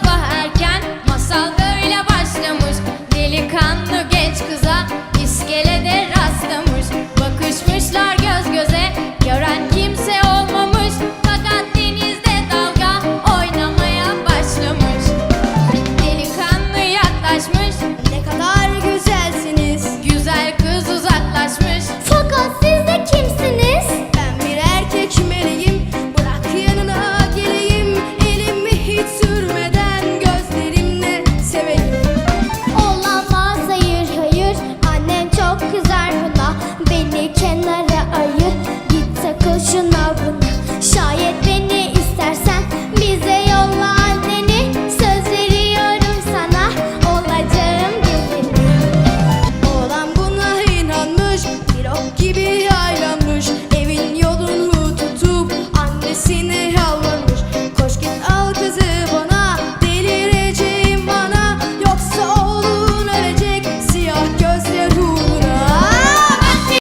bahagia kenara ayı Git sakın şuna